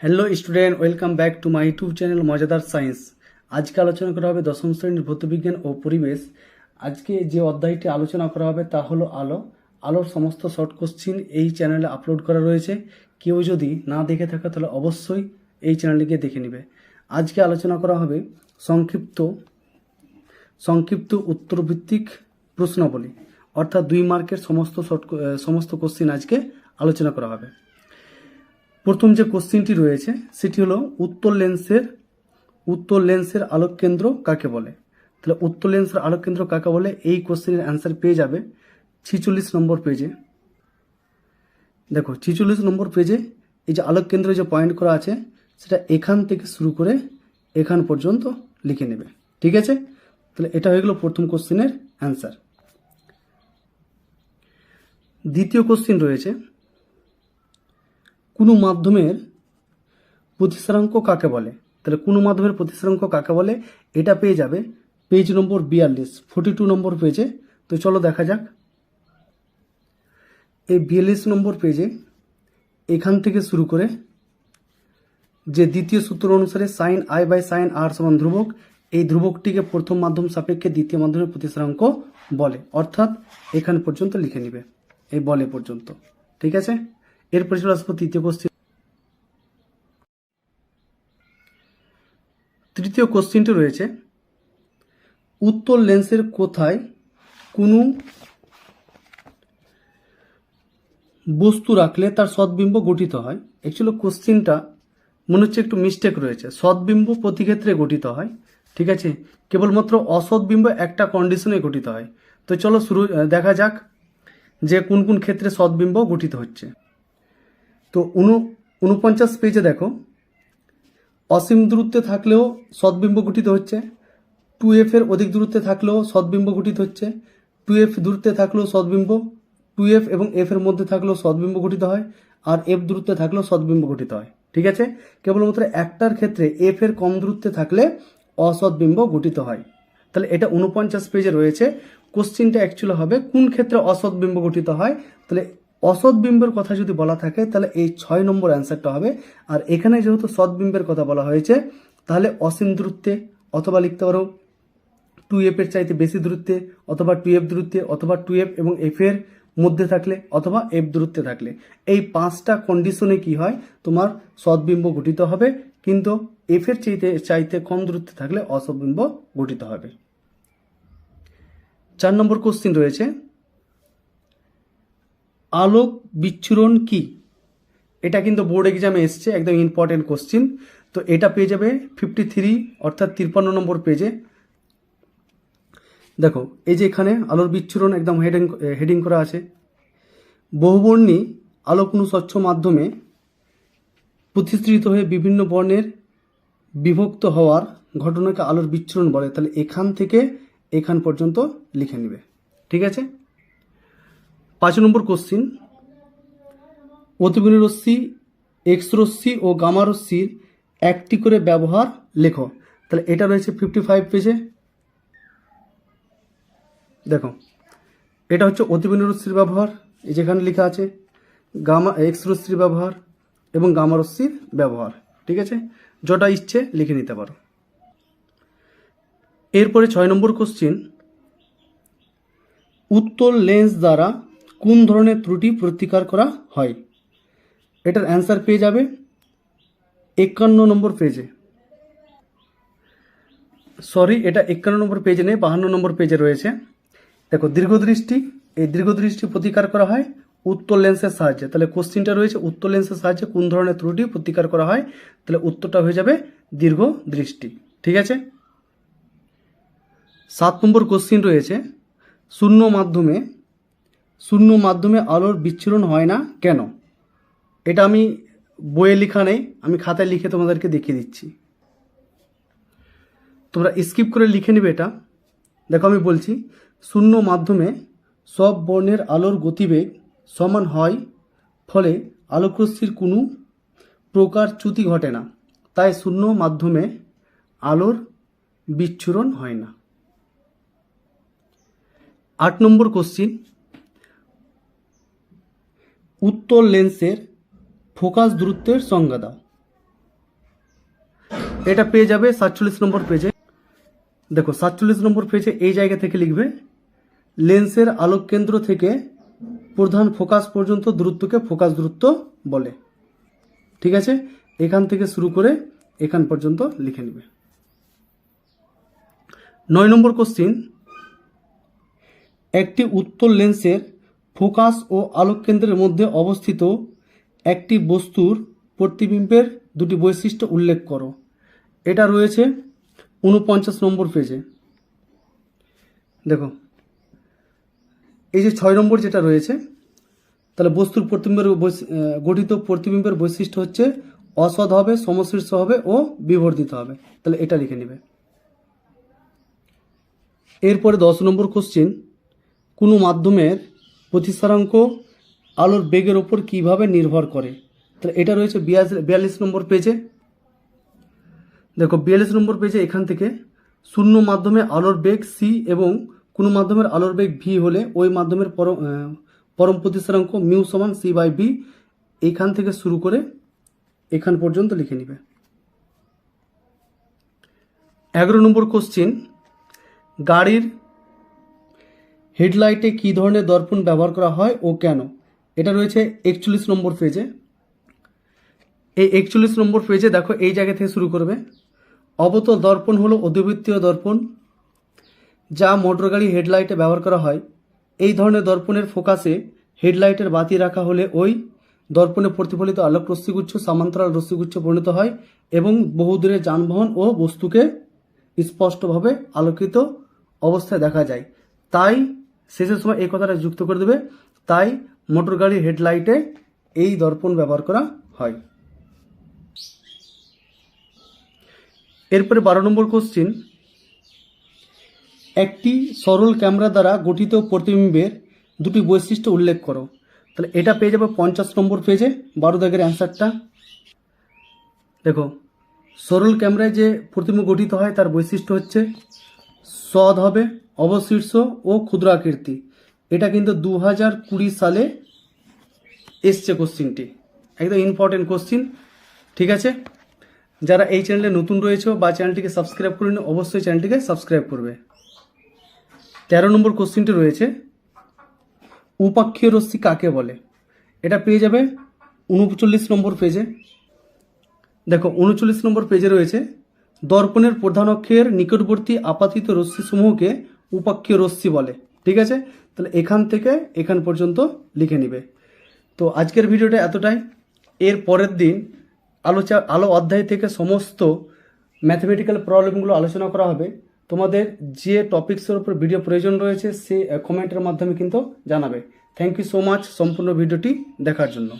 Hello student welcome back to my YouTube channel মজাদার science আজকে আলোচনা করা হবে দশম শ্রেণির ভৌতবিজ্ঞান ও পরিবেশ। আজকে যে অধ্যায়টি আলোচনা করা হবে তা হলো আলো। আলোর সমস্ত শর্ট কোশ্চিন এই চ্যানেলে আপলোড করা রয়েছে। কেউ যদি না দেখে থাকে, তাহলে অবশ্যই এই চ্যানেলটিকে দেখে নেবে। আজকে আলোচনা করা হবে সংক্ষিপ্ত সংক্ষিপ্ত উত্তরভিত্তিক প্রশ্নাবলী। অর্থাৎ দুই মার্কের সমস্ত শর্ট সমস্ত কোশ্চিন আজকে আলোচনা করা হবে। প্রথম যে কোশ্চিনটি রয়েছে, সেটি হলো উত্তর লেন্সের উত্তর লেন্সের আলোক কেন্দ্র কাকে বলে? তাহলে উত্তর লেন্সের আলোক কেন্দ্র কাকে বলে? এই কোশ্চেনের অ্যান্সার পেয়ে যাবে ছিচল্লিশ নম্বর পেজে। দেখো, ছিচল্লিশ নম্বর পেজে এই যে আলোক কেন্দ্র যে পয়েন্ট করা আছে, সেটা এখান থেকে শুরু করে এখান পর্যন্ত লিখে নেবে। ঠিক আছে? তাহলে এটা হয়ে গেল প্রথম কোশ্চেনের অ্যান্সার। দ্বিতীয় কোশ্চিন রয়েছে কোনো মাধ্যমের প্রতিসারাঙ্ক কাকে বলে? তাহলে কোনো মাধ্যমের প্রতিসারাঙ্ক কাকে বলে? এটা পেয়ে যাবে পেজ নম্বর বিয়াল্লিশ ফোর্টি টু নম্বর পেজে তো চলো দেখা যাক। এই বিয়াল্লিশ নম্বর পেজে এখান থেকে শুরু করে যে দ্বিতীয় সূত্র অনুসারে sine i by sine r সমান ধ্রুবক, এই ধ্রুবকটিকে প্রথম মাধ্যম সাপেক্ষে দ্বিতীয় মাধ্যমের প্রতিসারাঙ্ক বলে। অর্থাৎ এখান পর্যন্ত লিখে নিবে। এই বলে পর্যন্ত। ঠিক আছে? এরপরে চলে আসব তৃতীয় কোশ্চিন। তৃতীয় কোশ্চিনটি রয়েছে উত্তর লেন্সের কোথায় কোনো বস্তু রাখলে তার সদ্বিম্ব গঠিত হয়? অ্যাকচুয়ালি কোশ্চিনটা, মনে হচ্ছে একটু মিস্টেক রয়েছে। সদ্বিম্ব প্রতি ক্ষেত্রে গঠিত হয়, ঠিক আছে? কেবলমাত্র অসৎবিম্ব একটা কন্ডিশনে গঠিত হয়। তো চলো শুরু, দেখা যাক যে কোন কোন ক্ষেত্রে সদ্বিম্ব গঠিত হচ্ছে। তো উনু, উনপঞ্চাশ পেজে দেখো। অসীম দূরত্বে থাকলেও সদ্বিম্ব গঠিত হচ্ছে। টু এফ এর অধিক দূরত্বে থাকলেও সদ্বিম্ব গঠিত হচ্ছে। টু এফ দূরত্বে থাকলেও সদ্বিম্ব, টু এফ এবং এফ এর মধ্যে থাকলেও সদ্বিম্ব গঠিত হয় আর এফ দূরত্বে থাকলেও সদ্বিম্ব গঠিত হয়। ঠিক আছে? কেবলমাত্র একটার ক্ষেত্রে এফ এর কম দূরত্বে থাকলে অসদ্বিম্ব গঠিত হয়। তাহলে এটা উনপঞ্চাশ পেজে রয়েছে। কোশ্চিনটা অ্যাকচুয়ালি হবে, কোন ক্ষেত্রে অসৎবিম্ব গঠিত হয়? তাহলে অসৎবিম্বের কথা যদি বলা থাকে, তাহলে এই ছয় নম্বর অ্যান্সারটা হবে। আর এখানে যেহেতু সৎবিম্বের কথা বলা হয়েছে, তাহলে অসীম দূরত্বে অথবা লিখতে পারো টু এফ এর চাইতে বেশি দূরত্বে অথবা টু এফ দূরত্বে অথবা টু এফ এবং এফ এর মধ্যে থাকলে অথবা এফ দূরত্বে থাকলে। এই পাঁচটা কন্ডিশনে কি হয়? তোমার সদ্বিম্ব গঠিত হবে, কিন্তু এফ এর চাইতে চাইতে কম দূরত্বে থাকলে অসৎবিম্ব গঠিত হবে। চার নম্বর কোশ্চিন রয়েছে আলোক বিচ্ছুরণ কি? এটা কিন্তু বোর্ড এক্সামে এসছে, একদম ইম্পর্টেন্ট কোশ্চিন তো এটা পেয়ে যাবে ফিফটি থ্রি অর্থাৎ তিরপান্ন নম্বর পেজে দেখো, এই যে এখানে আলোর বিচ্ছুরণ একদম হেডিং হেডিং করা আছে। বহুবর্ণী আলো কোনো স্বচ্ছ মাধ্যমে প্রতিষ্ঠিত হয়ে বিভিন্ন বর্ণের বিভক্ত হওয়ার ঘটনাকে আলোর বিচ্ছুরণ বলে। তাহলে এখান থেকে এখান পর্যন্ত লিখে নেবে। ঠিক আছে? পাঁচ নম্বর কোশ্চিন অতিবেণী রশ্মি এক্স রশ্মি ও গামা রশ্মির একটি করে ব্যবহার লেখো। তাহলে এটা রয়েছে ফিফটি ফাইভ পেজে দেখো, এটা হচ্ছে অতিবেণী রশ্মির ব্যবহার যেখানে লেখা আছে, গামা এক্স রশ্মির ব্যবহার এবং গামা রশ্মির ব্যবহার, ঠিক আছে? যটা ইচ্ছে লিখে নিতে পারো। এরপরে ছয় নম্বর কোশ্চিন উত্তর লেন্স দ্বারা কোন ধরনের ত্রুটি প্রতিকার করা হয়? এটার অ্যান্সার পেয়ে যাবে একান্ন নম্বর পেজে সরি এটা একান্ন নম্বর পেজে নেই, বাহান্ন নম্বর পেজে রয়েছে। দেখো, দীর্ঘদৃষ্টি, এই দীর্ঘদৃষ্টি প্রতিকার করা হয় উত্তর লেন্সের সাহায্যে। তাহলে কোশ্চিনটা রয়েছে, উত্তর লেন্সের সাহায্যে কোন ধরনের ত্রুটি প্রতিকার করা হয়? তাহলে উত্তরটা হয়ে যাবে দীর্ঘ দৃষ্টি ঠিক আছে? সাত নম্বর কোশ্চিন রয়েছে, শূন্য মাধ্যমে শূন্য মাধ্যমে আলোর বিচ্ছুরণ হয় না কেন? এটা আমি বইয়ে লেখা নেই, আমি খাতায় লিখে তোমাদেরকে দেখিয়ে দিচ্ছি। তোমরা স্কিপ করে লিখে নেবে এটা। দেখো আমি বলছি, শূন্য মাধ্যমে সব বর্ণের আলোর গতিবেগ সমান হয়, ফলে আলোকরশ্মির কোনো প্রকার চ্যুতি ঘটে না, তাই শূন্য মাধ্যমে আলোর বিচ্ছুরণ হয় না। আট নম্বর কোশ্চিন উত্তর লেন্সের ফোকাস দূরত্বের সংজ্ঞা দাও। এটা পেয়ে যাবে সাতচল্লিশ নম্বর পেজে। দেখো, সাতচল্লিশ নম্বর পেজে এই জায়গা থেকে লিখবে, লেন্সের আলোক কেন্দ্র থেকে প্রধান ফোকাস পর্যন্ত দূরত্বকে ফোকাস দূরত্ব বলে। ঠিক আছে? এখান থেকে শুরু করে এখান পর্যন্ত লিখে নেবে। নয় নম্বর কোশ্চিন একটি উত্তল লেন্সের ফোকাস ও আলোক কেন্দ্রের মধ্যে অবস্থিত একটি বস্তুর প্রতিবিম্বের দুটি বৈশিষ্ট্য উল্লেখ করো। এটা রয়েছে উনপঞ্চাশ নম্বর পেজে। দেখো, এই যে ছয় নম্বর যেটা রয়েছে, তাহলে বস্তুর প্রতিবিম্বের গঠিত প্রতিবিম্বের বৈশিষ্ট্য হচ্ছে অসৎ হবে, সমশীর্ষ হবে ও বিবর্ধিত হবে। তাহলে এটা লিখে নেবে। এরপরে দশ নম্বর কোশ্চিন কোনো মাধ্যমের প্রতিসারাঙ্ক আলোর বেগের ওপর কীভাবে নির্ভর করে? তাহলে এটা রয়েছে বিয়াল্লিশ নম্বর পেজে। দেখো, বিয়াল্লিশ নম্বর পেজে এখান থেকে শূন্য মাধ্যমে আলোর বেগ সি এবং কোনো মাধ্যমের আলোর বেগ ভি হলে ওই মাধ্যমের পরম পরম প্রতিসারাঙ্ক মিউ সমান সি বাই বি এখান থেকে শুরু করে এখান পর্যন্ত লিখে নিবে। এগারো নম্বর কোশ্চিন গাড়ির হেডলাইটে কী ধরনের দর্পণ ব্যবহার করা হয় ও কেন? এটা রয়েছে একচল্লিশ নম্বর পেজে এই একচল্লিশ নম্বর পেজে দেখো, এই জায়গা থেকে শুরু করবে। অবতল দর্পণ হলো অধিবৃত্তীয় দর্পণ, যা মোটর গাড়ি হেডলাইটে ব্যবহার করা হয়। এই ধরনের দর্পণের ফোকাসে হেডলাইটের বাতি রাখা হলে ওই দর্পণে প্রতিফলিত আলোক রশ্মিগুচ্ছ সামান্তরাল রশ্মিগুচ্ছ পরিণত হয় এবং বহুদূরের যানবাহন ও বস্তুকে স্পষ্টভাবে আলোকিত অবস্থায় দেখা যায়। তাই শেষের সময় এই কথাটা যুক্ত করে দেবে, তাই মোটর গাড়ির হেডলাইটে এই দর্পণ ব্যবহার করা হয়। এরপরে বারো নম্বর কোশ্চিন একটি সরল ক্যামেরা দ্বারা গঠিত প্রতিবিম্বের দুটি বৈশিষ্ট্য উল্লেখ করো। তাহলে এটা পেয়ে যাবে পঞ্চাশ নম্বর পেজে বারো দাগের অ্যান্সারটা দেখো, সরল ক্যামেরায় যে প্রতিবিম্ব গঠিত হয়, তার বৈশিষ্ট্য হচ্ছে, সদ হবে অবশীর্ষ ও ক্ষুদ্র আকৃতি। এটা কিন্তু দু হাজার কুড়ি সালে এসছে কোশ্চিনটি একদম ইম্পর্টেন্ট কোশ্চিন ঠিক আছে? যারা এই চ্যানেলে নতুন রয়েছে বা চ্যানেলটিকে সাবস্ক্রাইব করেনি অবশ্যই চ্যানেলটিকে সাবস্ক্রাইব করবে। তেরো নম্বর কোশ্চিনটি রয়েছে উপাক্ষীয় রশ্মি কাকে বলে? এটা পেয়ে যাবে উনচল্লিশ নম্বর পেজে দেখো, উনচল্লিশ নম্বর পেজে রয়েছে, দর্পণের প্রধান অক্ষের নিকটবর্তী আপাতিত রশ্মিসমূহকে উপাক্ষীয় রশ্মি বলে, ঠিক আছে? তাহলে এখান থেকে এখান পর্যন্ত লিখে নিবে। তো আজকের ভিডিওটা এতটাই। এর পরের দিন আলোচনা আলো অধ্যায় থেকে সমস্ত ম্যাথমেটিক্যাল প্রবলেমগুলো আলোচনা করা হবে। তোমাদের যে টপিক্সের উপর ভিডিও প্রয়োজন রয়েছে, সে কমেন্টের মাধ্যমে কিন্তু জানাবে। থ্যাংক ইউ সো মাচ সম্পূর্ণ ভিডিওটি দেখার জন্য।